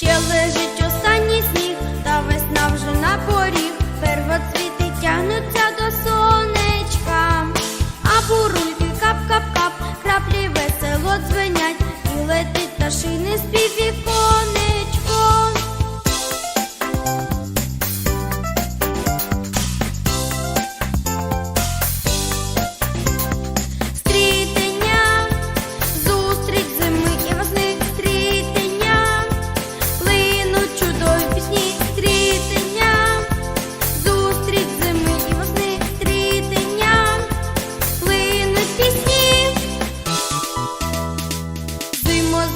Ще лежить останній сніг, та весна вже на поріг. Первоцвіти тягнуться до сонечка, а бурульки кап-кап-кап, краплі весело дзвенять і летить та шини спів.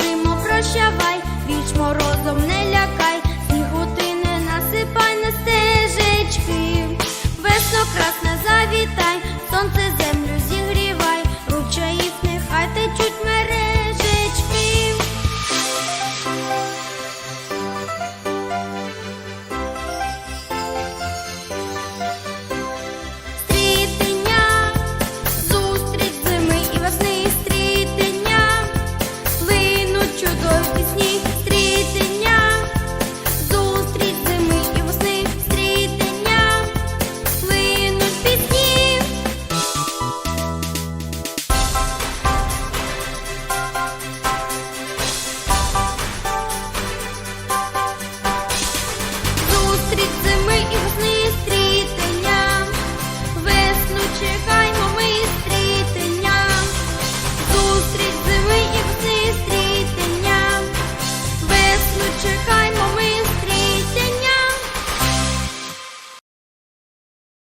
зимо, прощавай, віч морозом не лякай, снігу ти не насипай на стежечки, весно красне завітай, сонце.